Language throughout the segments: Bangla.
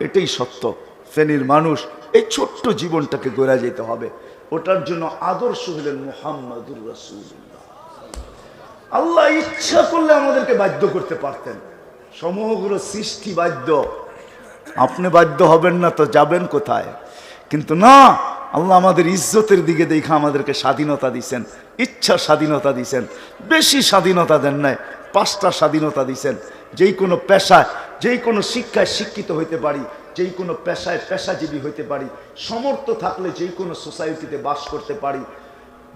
এটাই সত্য। ফেনীর মানুষ এই ছোট্ট জীবনটাকে গড়া যেতে হবে। ওটার জন্য আদর্শ হলেন মোহাম্মদুর রসুল্লাহ আল্লাহ ইচ্ছা করলে আমাদেরকে বাধ্য করতে পারতেন। সমগ্র সৃষ্টি বাধ্য। আপনি বাধ্য হবেন না তো যাবেন কোথায়? কিন্তু না, আল্লাহ আমাদের ইজ্জতের দিকে দেখে আমাদেরকে স্বাধীনতা দিছেন, ইচ্ছা স্বাধীনতা দিছেন, বেশি স্বাধীনতা দেন নাই, পাঁচটা স্বাধীনতা দিছেন। যেই কোনো পেশায় যেই কোনো শিক্ষায় শিক্ষিত হইতে পারি, যেই কোনো পেশায় পেশাজীবী হইতে পারি, সমর্থ থাকলে যেই কোনো সোসাইটিতে বাস করতে পারি,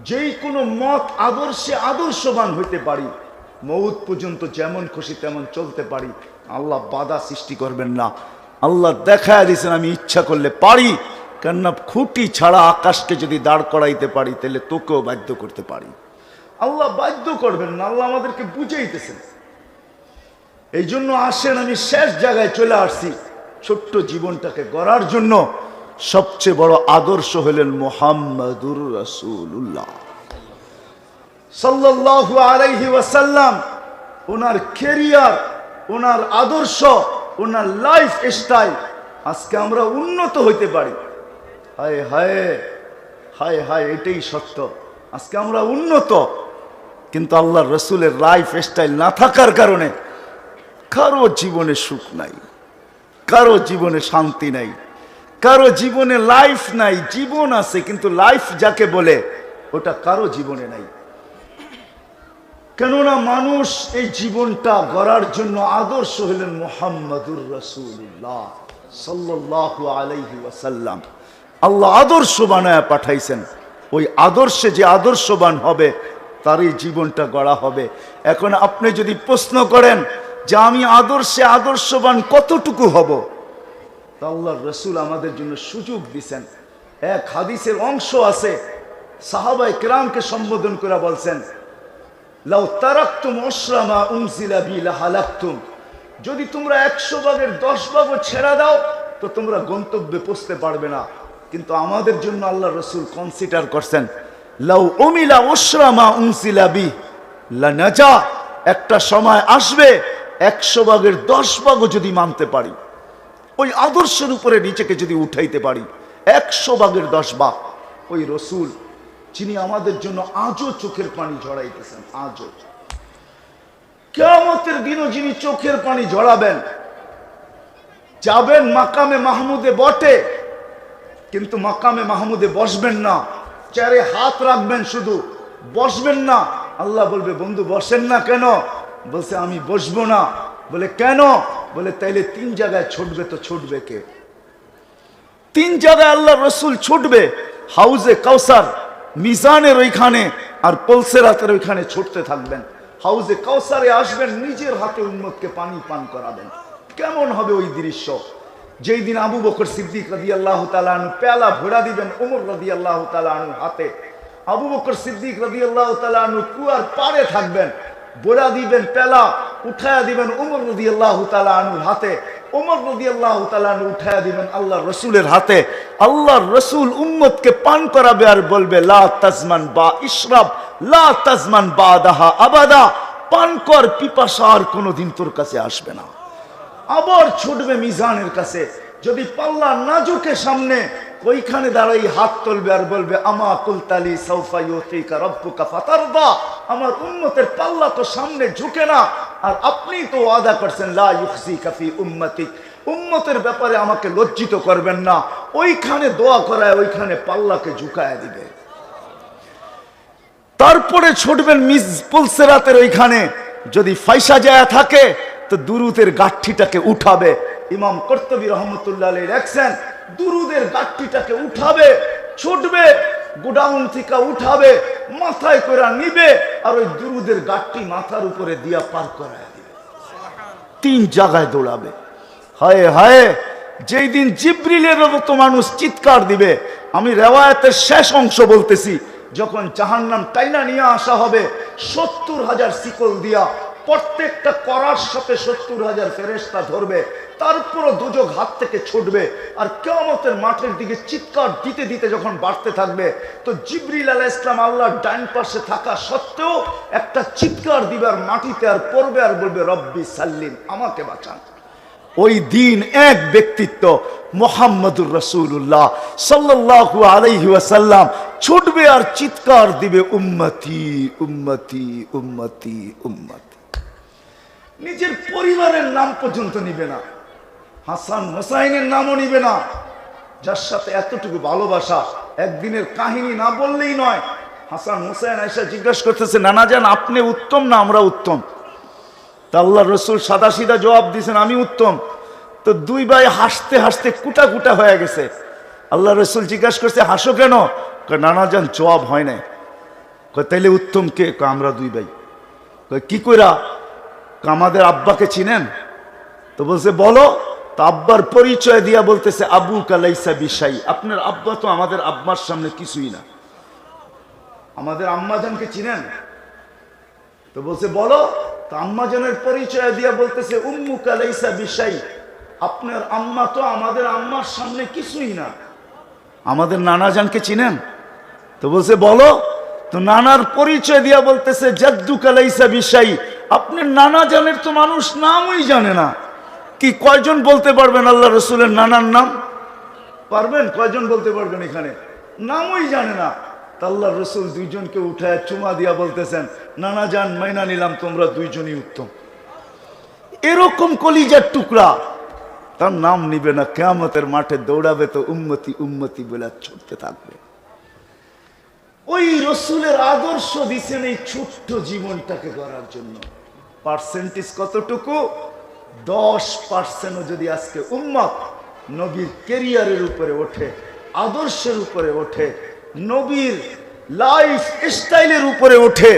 যেই কোনো মত আদর্শে আদর্শবান হইতে পারি, মৌত পর্যন্ত যেমন খুশি তেমন চলতে পারি, আল্লাহ বাধা সৃষ্টি করবেন না। আল্লাহ দেখায় দিয়েছেন আমি ইচ্ছা করলে পারি, কেননা খুঁটি ছাড়া আকাশকে যদি দাঁড় করাইতে পারি, তাহলে তোকেও বাধ্য করতে পারি। আল্লাহ বাধ্য করবেন না, আল্লাহ আমাদেরকে বুঝাইতেছেন। এই জন্য আসেন, আমি শেষ জায়গায় চলে আসছি। ছোট্ট জীবনটাকে গড়ার জন্য সবচেয়ে বড় আদর্শ হলেন মোহাম্মদুর রসুল্লাহ সাল্লাল্লাহু আলাইহি ওয়াসাল্লাম, ওনার কেরিয়ার, ওনার আদর্শ, ওনার লাইফ স্টাইল আজকে আমরা উন্নত হইতে পারি। হায় হায় হায় হায়, এটাই সত্য। আজকে আমরা উন্নত, কিন্তু আল্লাহ রসুলের লাইফ স্টাইল না থাকার কারণে কারও জীবনে সুখ নাই, কারও জীবনে শান্তি নাই, কারও জীবনে লাইফ নাই, জীবন আছে, কিন্তু লাইফ যাকে বলে, ওটা কারও জীবনে নাই। কেননা মানুষ এই জীবনটা গড়ার জন্য আদর্শ হলেন মোহাম্মদুর রসুল্লাহ সাল্লাহ আলাইহি ওয়াসাল্লাম। আল্লাহ আদর্শ বানায় পাঠাইছেন। ওই আদর্শে যে আদর্শবান হবে, তারই জীবনটা গড়া হবে। এখন আপনি যদি প্রশ্ন করেন যে আমি আদর্শে আদর্শবান কতটুকু হব? তা আল্লাহ রসুল আমাদের জন্য সুযোগ দিছেন। এক হাদিসের অংশ আছে সাহাবাই কেরামকে সম্বোধন করে বলছেন, লাউ তারাক্তুম অশ্রামা উনসিলা বি লাহালাক্তুম। যদি তোমরা একশো ভাগের দশ ভাগও ছেড়া দাও, তো তোমরা গন্তব্যে পৌঁছতে পারবে না। কিন্তু আমাদের জন্য আল্লাহ রসুল কনসিডার করছেন, লাউ অমিলা ওশ্রামা উনসিলা বি লানাজা। একটা সময় আসবে একশো ভাগের দশ ভাগও যদি মানতে পারি, ওই আদর্শের উপরে নিজেকে যদি উঠাইতে পারি, একশো ভাগের দশ ভাগ, ওই রসুল যিনি আমাদের জন্য আজও চোখের পানি ঝরাইতেছেন আজও। কেমতের দিনও যিনি চোখের পানি ঝরাবেন যাবেন মাকামে মাহমুদে বটে, কিন্তু মাকামে মাহমুদে বসবেন না চারে হাত রাখবেন শুধু, বসবেন না। আল্লাহ বলবে, বন্ধু, বসেন না কেন? বলছে, আমি বসবো না। বলে, কেন? বলে, তাইলে তিন জায়গায় ছুটবে তো ছুটবে কে? তিন জায়গায় আল্লাহ রসুল ছুটবে, হাউজে কাউসার, মিজানের ওইখানে আর পলসেরাতের ওইখানে ছুটতে থাকবেন। হাউজে কাউসারে আসবেন, নিজের হাতে উন্মতকে পানি পান করাবেন। কেমন হবে ওই দৃশ্য? যেই দিন আবু বকর সিদ্দিক রাদি আল্লাহ তালানু পেলা ভোড়া দিবেন ওমর রাদি আল্লাহ তালানু হাতে। আবু বকর সিদ্দিক রাদি আল্লাহ তালানু কুয়ার পারে থাকবেন। বোড়া দিবেন পেলা, উঠায়া দিবেন উমর নদী আল্লাহ তালানুর হাতে। উমর নদী আল্লাহ তালানু উঠায়া দিবেন আল্লাহ রসুলের হাতে। আল্লাহ রসুল উম্মতকে পান করাবে আর বলবে, লা তাজমান বা ইশরাব, লা তাজমান বা দাহা আবাদা। পান কর পিপাসা আর কোনোদিন তোর কাছে আসবে না। আবার ছুটবে মিজানের কাছে। যদি পাল্লা না ঝুঁকে সামনে ওইখানে দাঁড়াই হাত তুলবে আর বলবে, আমা কুলতালি সৌফা ইউতিকা রব্বুকা ফাতারদা। আমার উম্মতের পাল্লা তো সামনে ঝুঁকে না। আর আপনি তো ওয়াদা করছেন, লা ইউখজি কাফি উম্মতি উম্মতের ব্যাপারে আমাকে লজ্জিত করবেন না। ওইখানে দোয়া করায় ওইখানে পাল্লাকে ঝুঁকায় দিবে। তারপরে ছুটবেন মিস পুলসেরাতের ওইখানে। যদি ফাইসা যায় থাকে, তো দুরুতের গাঠিটাকে উঠাবে। ইমাম কর্তবী রহমতুল্লাহ আলী লেখছেন দুরুদের গাঠিটাকে উঠাবে, ছুটবে, গোডাউন থেকে উঠাবে, মাথায় করে নিবে, আর ওই দুরুদের গাঠটি মাথার উপরে দিয়া পার করায় দিবে। তিন জায়গায় দৌড়াবে। হায় হায়, যেই দিন জিব্রিলের মতো মানুষ চিৎকার দিবে, আমি রেওয়ায়তের শেষ অংশ বলতেছি, যখন জাহান্নাম টাইনা নিয়ে আসা হবে, সত্তর হাজার শিকল দিয়া প্রত্যেকটা করার সাথে সত্তর হাজার ফেরেস্তা ধরবে, তারপরও দুযোগ হাত থেকে ছুটবে, আর কেমতের মাঠের দিকে চিৎকার দিতে দিতে যখন বাড়তে থাকবে, তো জিবরিল আলাহ ইসলাম আল্লাহর ডাইন পাশে থাকা সত্ত্বেও একটা চিৎকার দিবে আর মাটিতে আর পড়বে আর বলবে, রব্বি সাল্লিম, আমাকে বাঁচান। ওই দিন এক ব্যক্তিত্ব মোহাম্মদুর রসুল্লাহ সাল্লাল্লাহু আলাইহি ওয়াসাল্লাম ছুটবে আর চিৎকার দিবে, উম্মতি উম্মতি উম্মতি উম্মতি। নিজের পরিবারের নাম পর্যন্ত নিবে না। হাসান হোসাইনের নামও নিবে না। যার সাথে এতটুকু ভালোবাসা, একদিনের কাহিনী না বললেই নয়। হাসান হোসেন আয়সা জিজ্ঞাসা করতেছে, নানা যান আপনি উত্তম না আমরা উত্তম? তা আল্লাহ রসুল সাদা সিধা জবাব দিয়েছেন, আমি উত্তম। তো দুই ভাই হাসতে হাসতে কুটা কুটা হয়ে গেছে। আল্লাহ রসুল জিজ্ঞাসা করছে, হাসো কেন? নানা যান জবাব হয় নাই। তাইলে উত্তম কে? আমরা দুই ভাই। কি কইরা? আমাদের আব্বাকে চিনেন? তো বলছে, বলো। তো আব্বার পরিচয় দিয়া বলতেছে, আবু কালাইসা বিশাই। আপনার আব্বা তো আমাদের আব্বার সামনে কিছুই না। আমাদের আম্মাজানকে চিনেন? তো বলছে, বলো। তো আম্মাজানের পরিচয় দিয়া বলতেছে, উম্মু কালাইসা বিশাই। আপনার আম্মা তো আমাদের আম্মার সামনে কিছুই না। আমাদের নানাজানকে চিনেন? তো বলছে, বলো। তো নানার পরিচয় দিয়া বলতেছে, জাদ্দু কালাইসা বিশাই। আপনার নানা জানের তো মানুষ, নামই জানে না। কি কয়জন বলতে পারবেন আল্লাহ রসুলের নানার নাম? পারবেন? কয়জন বলতে পারবেন এখানে? নামই জানে না। আল্লাহ রসুল দুইজনকে উঠায় চুমা দিয়া বলতেছেন, নানা যান মাইনা নিলাম, তোমরা দুইজনই উত্তম। এরকম কলিজার টুকরা। তার নাম নিবে না, কেয়ামতের মাঠে দৌড়াবে তো উম্মতি উন্মতি বলে ছুটতে থাকবে। ওই রসুলের আদর্শ দিছেন এই ছোট্ট জীবনটাকে করার জন্য। পার্সেন্টেজ কতটুকু? দশ পার্সেন্টও যদি আজকে উম্মত নবীর কেরিয়ারের উপরে ওঠে, আদর্শের উপরে ওঠে, নবীর লাইফ স্টাইলের উপরে ওঠে,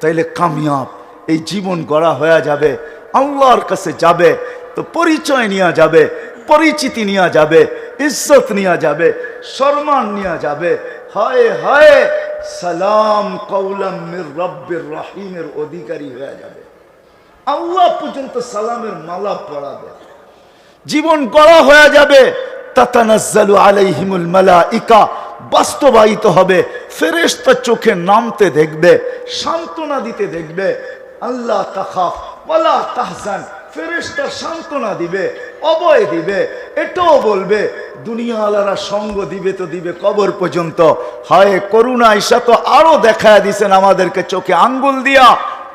তাইলে কামিয়াব, এই জীবন গড়া হয়ে যাবে, আল্লাহর কাছে যাবে, তো পরিচয় নেওয়া যাবে, পরিচিতি নেওয়া যাবে, ইজ্জত নেওয়া যাবে, সম্মান নেওয়া যাবে, হায় হায়, সালাম কৌলাম রব্বির রহিমের অধিকারী হয়ে যাবে। আল্লাহ পর্যন্ত সালামের মালা পড়াবে। জীবন গড়া হয়ে যাবে, তাতানাজ্জালু আলাইহিমুল মালাইকা, বাস্তবায়িত হবে, ফেরেশতা চোখে নামতে দেখবে, সান্ত্বনা দিতে দেখবে। আল্লাহ তাখাফ, ওয়ালা তাহজান, ফেরেশতা দিবে, অবয় দিবে, এটাও বলবে দুনিয়াওয়ালারা সঙ্গ দিবে তো দিবে কবর পর্যন্ত। হয় করুণা ঈশা তো আরও দেখায় দিছেন আমাদেরকে চোখে আঙ্গুল দিয়া।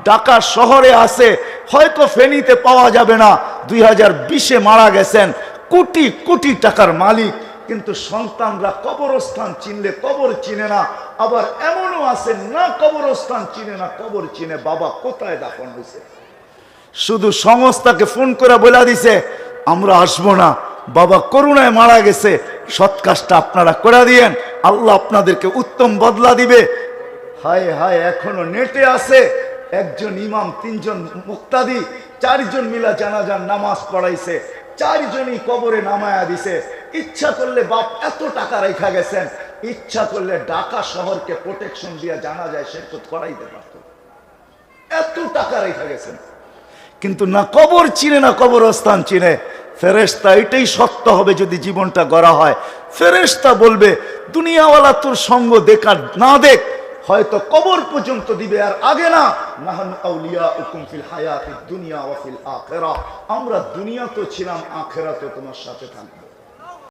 ঢাকা শহরে আছে, হয়তো ফেনীতে পাওয়া যাবে না। দুই হাজার বিশে মারা গেছেন, কোটি কোটি টাকার মালিক, কিন্তু সন্তানরা কবরস্থান চিনলে কবর চিনে না, আবার এমনও আছে, না কবরস্থান চিনে না, কবর চিনে, বাবা কোথায় দাফন হয়েছে শুধু সংস্থাকে ফোন করে বলে দিছে, আমরা আসব না, বাবা করুণায় মারা গেছে, সৎ কাজটা আপনারা করে দিয়েন, আল্লাহ আপনাদেরকে উত্তম বদলা দিবে। হায় হায়, এখনও নেটে আছে একজন ইমাম, তিনজন মুক্তাদি, চারজন মিলা জানাজার নামাজ পড়াইছে, চারজনই কবরে নামায়া দিছে। ইচ্ছা করলে বাপ এত টাকা রেখা গেছেন, ইচ্ছা করলে ঢাকা শহরকে প্রোটেকশন দিয়ে জানা যায় সে তো করাইতে পারত। এত টাকা রেখা গেছেন। কিন্তু না কবর চিনে, না কবরস্থান চিনে ফেরেস্তা এটাই সত্য হবে যদি জীবনটা গড়া হয়। ফেরেস্তা বলবে, দুনিয়াওয়ালা তোর সঙ্গ দেখার, না দেখ হয়তো কবর পর্যন্ত দিবে আর আগে না। দুনিয়া আমরা দুনিয়া তো ছিলাম আখেরা। তো তোমার সাথে থাকব।